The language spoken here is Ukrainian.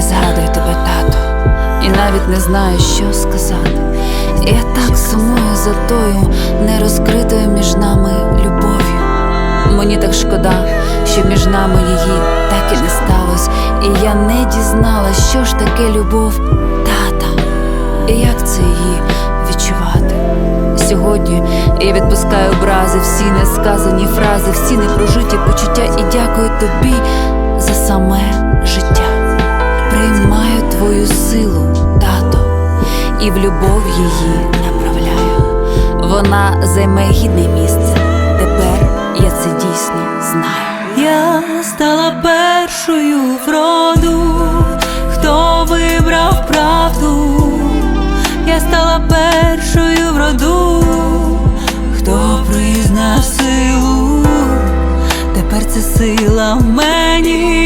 Я згадую тебе, тато, і навіть не знаю, що сказати. Я так сумую за тою нерозкритою між нами любов'ю. Мені так шкода, що між нами її так і не сталось, і я не дізналась, що ж таке любов тата, і як це її відчувати. Сьогодні я відпускаю образи, всі несказані фрази, всі непрожиті почуття, і дякую тобі за саме твою силу, тато, і в любов її направляю. Вона займе гідне місце. Тепер я це дійсно знаю. Я стала першою в роду, хто вибрав правду. Я стала першою в роду, хто признав силу. Тепер ця сила в мене.